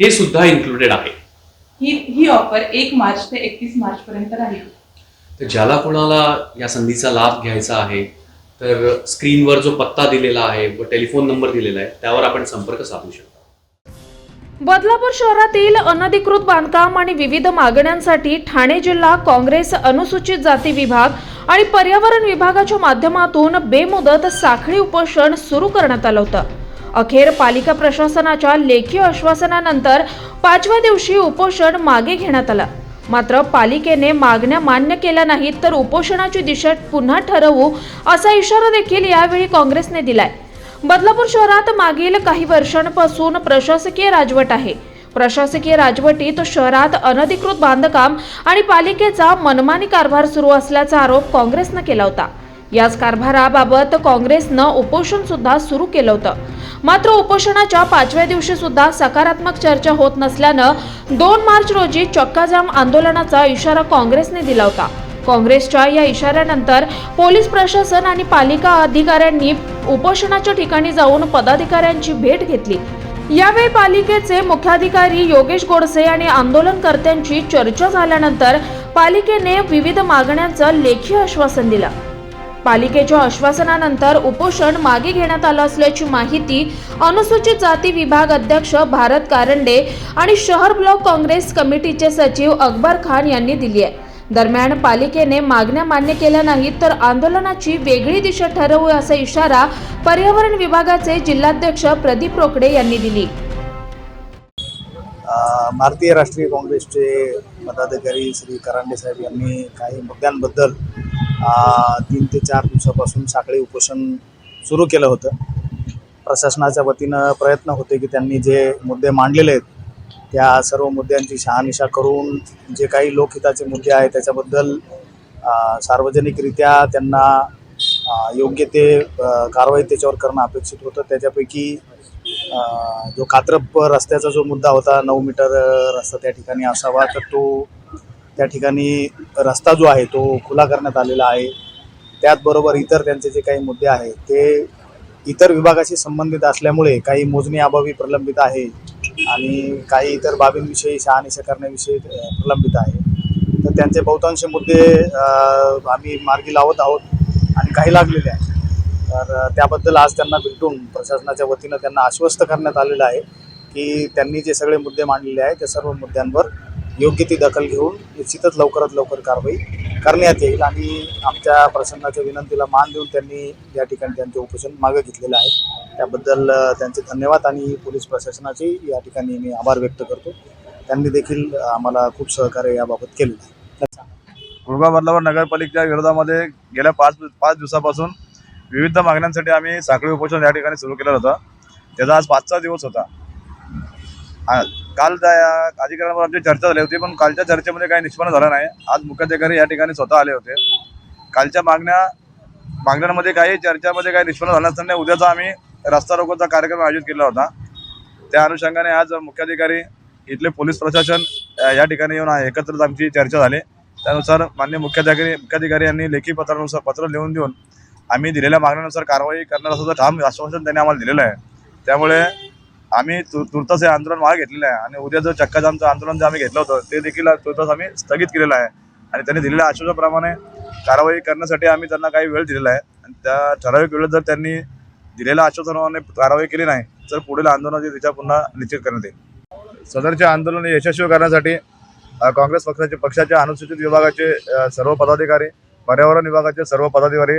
हे सुद्धा इन्क्लुडेड आहे. ही ही ऑफर एक मार्च ते एकतीस मार्च पर्यंत राहील. तर ज्याला कोणाला या संधीचा लाभ घ्यायचा आहे तर स्क्रीनवर जो पत्ता दिलेला आहे व टेलिफोन नंबर दिलेला आहे त्यावर आपण संपर्क साधू शकता. बदलापूर शहरातील अनधिकृत बांधकाम आणि विविध मागण्यांसाठी ठाणे जिल्हा काँग्रेस अनुसूचित जाती विभाग आणि पर्यावरण विभागाच्या माध्यमातून बेमुदत साखळी उपोषण सुरू करण्यात आलं होतं. अखेर पालिका प्रशासनाच्या लेखी आश्वासनानंतर पाचव्या दिवशी उपोषण मागे घेण्यात आलं. मात्र पालिकेने मागण्या मान्य केल्या नाहीत तर उपोषणाची दिशा पुन्हा ठरवू असा इशारा देखील यावेळी काँग्रेसने दिलाय. बदलापूर शहरात मागील काही वर्षांपासून प्रशासकीय राजवट आहे. प्रशासकीय राजवटीत शहरात अनधिकृत बांधकाम आणि पालिकेचा मनमानी कारभार सुरू असल्याचा आरोप काँग्रेसनं केला होता. याच कारभाराबाबत काँग्रेसनं उपोषण सुद्धा सुरू केलं होतं. मात्र उपोषणाच्या पाचव्या दिवशी सुद्धा सकारात्मक चर्चा होत नसल्यानं दोन मार्च रोजी चक्काजाम आंदोलनाचा इशारा काँग्रेसने दिला होता. काँग्रेसच्या या इशाऱ्यानंतर पोलीस प्रशासन आणि पालिका अधिकाऱ्यांनी उपोषणाच्या ठिकाणी जाऊन पदाधिकाऱ्यांची भेट घेतली. यावेळी पालिकेचे मुख्याधिकारी योगेश गोडसे आणि आंदोलनकर्त्यांची चर्चा झाल्यानंतर पालिकेने विविध मागण्यांचं लेखी आश्वासन दिलं. पालिकेच्या आश्वासनानंतर उपोषण मागे घेण्यात आलं असल्याची माहिती अनुसूचित जाती विभाग अध्यक्ष भारत कारंडे आणि शहर ब्लॉक काँग्रेस कमिटीचे सचिव अकबर खान यांनी दिली आहे. दरम्यान पालिकेने मागण्या मान्य केल्या नाहीत तर आंदोलनाची वेगळी दिशा ठरवू असा इशारा पर्यावरण विभागाचे जिल्हाध्यक्ष प्रदीप रोकडे यांनी दिली. भारतीय राष्ट्रीय काँग्रेसचे पदाधिकारी श्री करांडे साहेब यांनी काही मुद्द्यांबद्दल तीन ते चार दिवसापासून साखळी उपोषण सुरू केलं होतं. प्रशासनाच्या वतीनं प्रयत्न होते की त्यांनी जे मुद्दे मांडलेले आहेत त्या सर्व मुद्द्यांची शहानिशा करून जे काही लोकहिताचे मुद्दे आहेत त्याच्याबद्दल सार्वजनिकरित्या त्यांना योग्य ते कारवाई त्याच्यावर करणं अपेक्षित होतं. त्याच्यापैकी जो कात्रप रस्त्याचा जो मुद्दा होता नऊ मीटर रस्ता त्या ठिकाणी असावा तर तो त्या ठिकाणी रस्ता जो आहे तो खुला करण्यात आलेला आहे. त्याचबरोबर इतर त्यांचे जे काही मुद्दे आहेत ते इतर विभागाशी संबंधित असल्यामुळे काही मोजणी अभावी प्रलंबित आहे आणि काही इतर बाबींविषयी शहानिशा करण्याविषयी प्रलंबित आहे. तर त्यांचे बहुतांश मुद्दे आम्ही मार्गी लावत आहोत आणि काही लागलेले आहेत. तर त्याबद्दल आज त्यांना भेटून प्रशासनाच्या वतीनं त्यांना आश्वस्त करण्यात आलेलं आहे की त्यांनी जे सगळे मुद्दे मांडलेले आहेत त्या सर्व मुद्द्यांवर योग्य ती दखल घेऊन निश्चितच लवकरात लवकर कारवाई करण्यात येईल आणि आमच्या प्रसंगाच्या विनंतीला मान देऊन त्यांनी या ठिकाणी त्यांचे उपोषण मागे घेतलेलं आहे. त्याबद्दल त्यांचे धन्यवाद आणि पोलीस प्रशासनाचे या ठिकाणी मी आभार व्यक्त करतो. त्यांनी देखील आम्हाला खूप सहकार्य याबाबत केलेलं आहे. कुळगाव बदलावर नगरपालिकेच्या विरोधामध्ये गेल्या पाच पाच दिवसापासून विविध मागण्यांसाठी आम्ही साखळी उपोषण या ठिकाणी सुरू केलं होतं. त्याचा आज पाचचा दिवस होता. काल त्या अधिकाऱ्यांवर आमची चर्चा झाली होती पण कालच्या चर्चेमध्ये काही निष्पन्न झालं नाही. आज मुख्याधिकारी या ठिकाणी स्वतः आले होते. कालच्या मागण्या मागण्यांमध्ये काही चर्चामध्ये काही निष्पन्न झालं नसताना उद्याचा आम्ही रस्ता रोकोचा कार्यक्रम आयोजित केला होता. त्या अनुषंगाने आज मुख्याधिकारी इथले पोलीस प्रशासन या ठिकाणी येऊन एकत्रच आमची चर्चा झाली. त्यानुसार मान्य मुख्याधिकारी मुख्याधिकारी यांनी लेखी पत्रानुसार पत्र लिहून देऊन आम्ही दिलेल्या मागण्यानुसार कारवाई करणार असल्याचं ठाम आश्वासन त्यांनी आम्हाला दिलेलं आहे. त्यामुळे आम्ही तु तुर्तास हे आंदोलन मागे घेतलेलं आहे. आणि उद्या जो चक्काजामचं आंदोलन जे आम्ही घेतलं होतं ते देखील तुर्तास आम्ही स्थगित केलेलं आहे. आणि त्यांनी दिलेल्या आश्वासनाप्रमाणे कारवाई करण्यासाठी आम्ही त्यांना काही वेळ दिलेला आहे. आणि त्या ठराविक वेळेत जर त्यांनी दिलेल्या आश्वासनाने कारवाई केली नाही तर पुढील आंदोलनाची दिशा पुन्हा निश्चित करण्यात येईल. सदरचे आंदोलन यशस्वी करण्यासाठी काँग्रेस पक्षाचे पक्षाच्या अनुसूचित विभागाचे सर्व पदाधिकारी पर्यावरण विभागाचे सर्व पदाधिकारी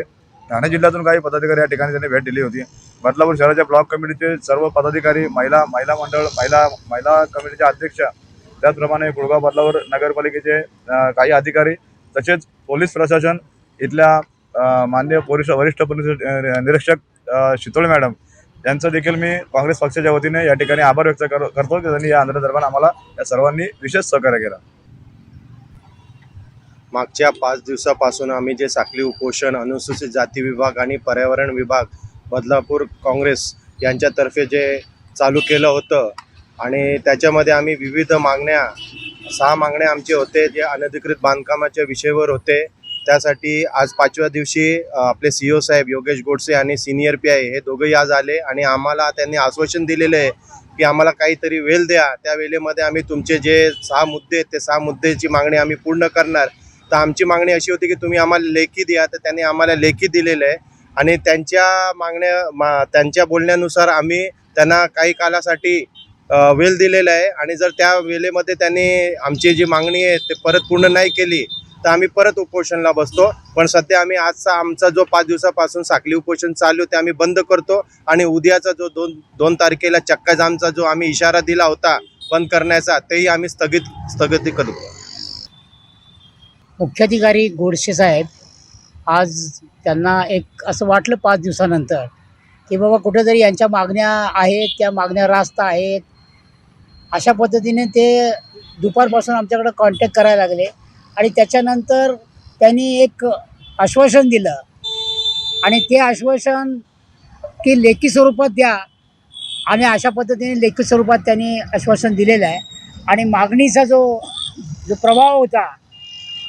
ठाणे जिल्ह्यातून काही पदाधिकारी या ठिकाणी त्यांनी भेट दिली होती. बदलापूर शहराच्या ब्लॉक कमिटीचे सर्व पदाधिकारी महिला महिला मंडळ महिला महिला कमिटीचे अध्यक्ष त्याचप्रमाणे गुळगाव बदलावर नगरपालिकेचे काही अधिकारी तसेच पोलीस प्रशासन इथल्या मान्य पोलीस वरिष्ठ पोलीस निरीक्षक शितोळे मॅडम यांचं देखील मी काँग्रेस पक्षाच्या वतीने या ठिकाणी आभार व्यक्त कर- करतो की त्यांनी या आंदोलन दरम्यान आम्हाला या सर्वांनी विशेष सहकार्य केलं. मागच्या पाच दिवसापासून आम्ही जे साखळी उपोषण अनुसूचित जाती विभाग आणि पर्यावरण विभाग बदलापूर काँग्रेस यांच्यातर्फे जे चालू केलं होतं. आणि त्याच्यामध्ये आम्ही विविध मागण्या सहा मागण्या आमचे होते जे अनधिकृत बांधकामाच्या विषयावर होते. त्यासाठी आज पाचव्या दिवशी आपले सी ओ साहेब योगेश गोडसे आणि सिनियर पी आय हे दोघंही आज आले आणि आम्हाला त्यांनी आश्वासन दिलेलं आहे की आम्हाला काहीतरी वेळ द्या. त्या वेळेमध्ये आम्ही तुमचे जे सहा मुद्दे आहेत ते सहा मुद्द्याची मागणी आम्ही पूर्ण करणार. तर आमची मागणी अशी होती की तुम्ही आम्हाला लेखी द्या. तर त्यांनी आम्हाला लेखी दिलेलं आहे. आणि त्यांच्या मागण्या मा त्यांच्या बोलण्यानुसार आम्ही त्यांना काही कालासाठी वेल दिलेला आहे. आणि जर त्या वेळेमध्ये त्यांनी आमची जी मागणी आहे ते परत पूर्ण नाही केली तर आम्ही परत उपोषणला बसतो. पण सध्या आम्ही आजचा आमचा जो पाच दिवसापासून साखली उपोषण चालू ते आम्ही बंद करतो. आणि उद्याचा जो दोन दोन तारखेला चक्काजामचा जो आम्ही इशारा दिला होता बंद करण्याचा तेही आम्ही स्थगित स्थगिती करू. मुख्याधिकारी गोडसे साहेब आज त्यांना एक असं वाटलं पाच दिवसानंतर की बाबा कुठेतरी यांच्या मागण्या आहेत त्या मागण्या रास्त आहेत. अशा पद्धतीने ते दुपारपासून आमच्याकडं कॉन्टॅक्ट करायला लागले आणि त्याच्यानंतर त्यांनी एक आश्वासन दिलं. आणि ते आश्वासन की लेखी स्वरूपात द्या. आणि अशा पद्धतीने लेखी स्वरूपात त्यांनी आश्वासन दिलेलं आहे. आणि मागणीचा जो जो प्रभाव होता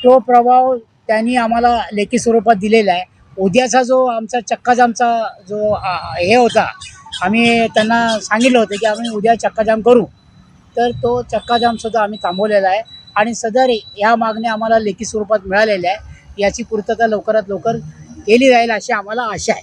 तो प्रभाव त्यांनी आम्हाला लेखी स्वरूपात दिलेला आहे. उद्याचा जो आमचा चक्काजामचा जो हे होता आम्ही त्यांना सांगितलं होतं की आम्ही उद्या चक्काजाम करू. तर तो चक्काजामसुद्धा आम्ही थांबवलेला आहे. आणि सदर ह्या मागण्या आम्हाला लेखी स्वरूपात मिळालेल्या आहे. याची पूर्तता लवकरात लवकर केली जाईल अशी आम्हाला आशा आहे.